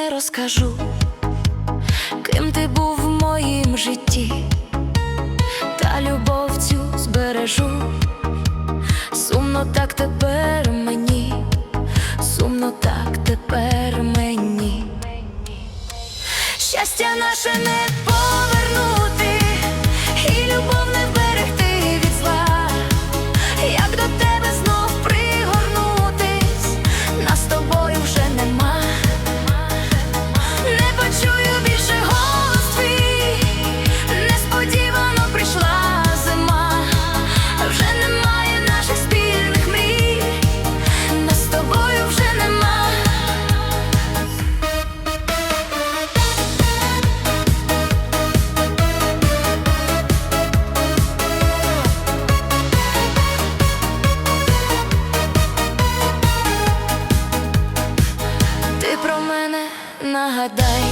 не розкажу, ким ти був в моїм житті, та любов цю збережу. Сумно так тепер мені, сумно так тепер мені. Щастя наше не нагадай,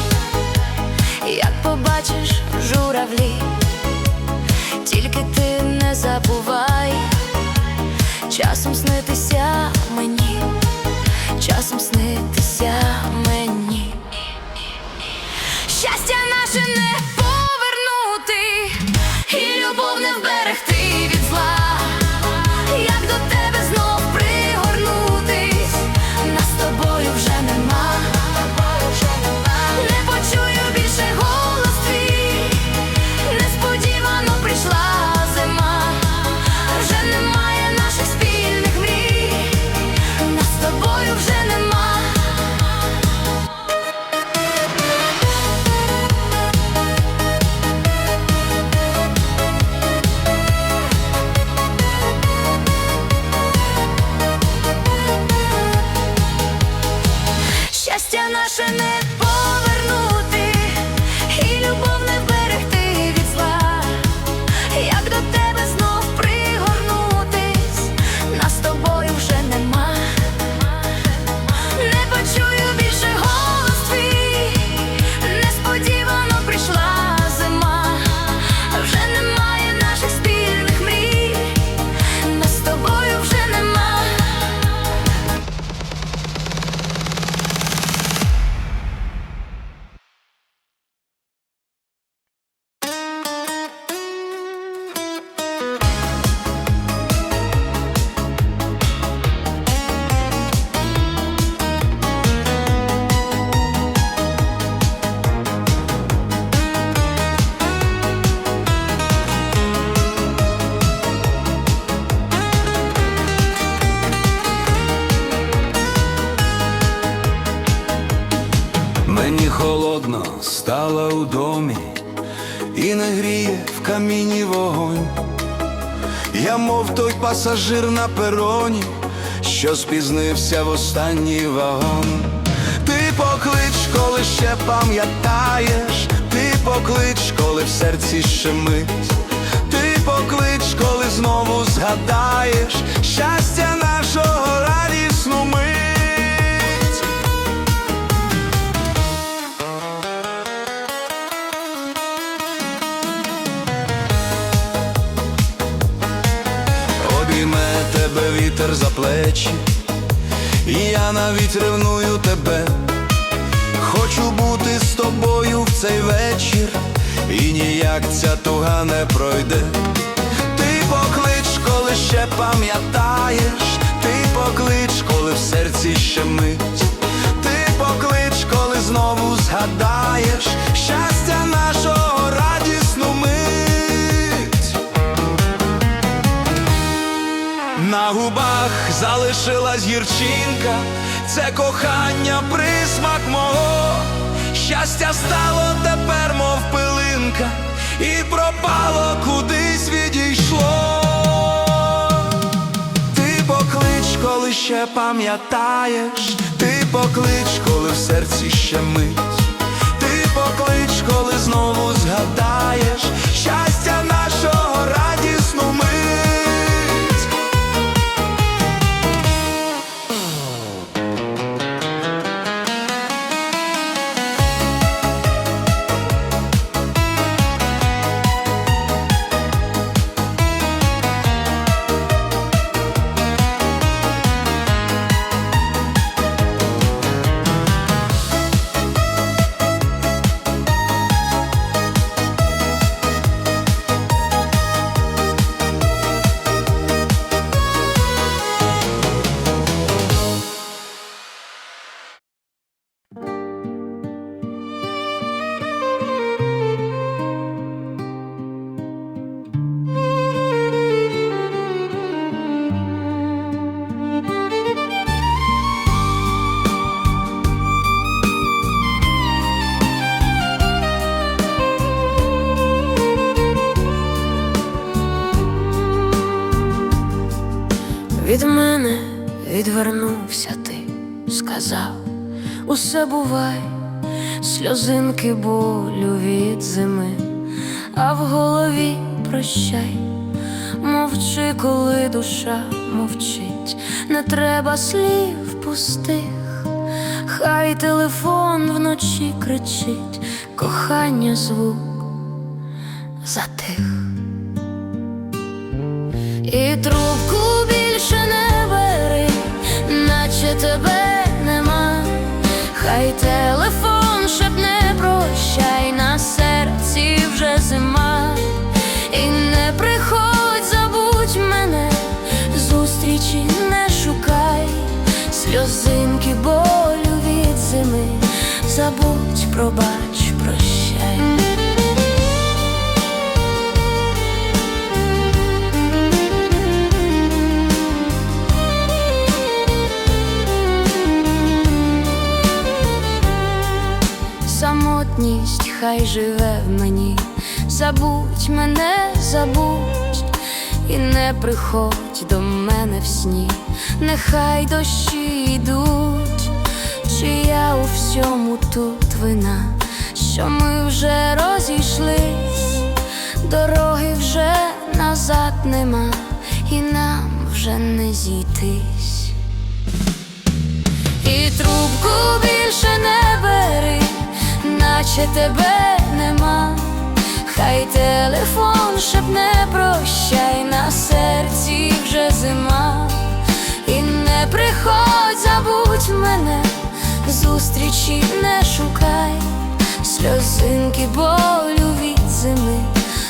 як побачиш журавлі, тільки ти не забувай, часом снитися мені, часом снитися мені. Холодно стало у домі, і не гріє в каміні вогонь. Я мов той пасажир на пероні, що спізнився в останній вагон. Ти поклич, коли ще пам'ятаєш, ти поклич, коли в серці щемить, ти поклич, коли знову згадаєш щастя нашого радісну мить. Вітер за плечі, і я навіть ревную тебе. Хочу бути з тобою в цей вечір, і ніяк ця туга не пройде. Ти поклич, коли ще пам'ятаєш, ти поклич, коли в серці ще мить. Ти поклич, коли знову згадаєш щастя нашого На губах залишилась гірчинка, це кохання присмак мого. Щастя стало тепер, мов пилинка, і пропало кудись відійшло. Ти поклич, коли ще пам'ятаєш, ти поклич, коли в серці ще мить. Від мене відвернувся ти, сказав, усе бувай, сльозинки болю від зими, а в голові прощай, мовчи, коли душа мовчить, не треба слів пустих, хай телефон вночі кричить, кохання звук затих. І трубку більше не бери, наче тебе нема. Хай телефон шепне прощай, на серці вже зима. І не приходь, забудь мене, зустрічі не шукай, сльозинки болю від зими, забудь, пробач, прощай. Самотність хай живе в мені, забудь мене, забудь, і не приходь до мене в сні, нехай дощі йдуть, чи я у всьому тут вина, що ми вже розійшлись, дороги вже назад нема, і нам вже не зійтись. І трубку бери, наче тебе нема. Хай телефон шепне прощай, на серці вже зима. І не приходь, забудь мене, зустрічі не шукай, сльозинки болю від зими,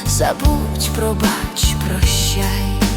забудь, пробач, прощай.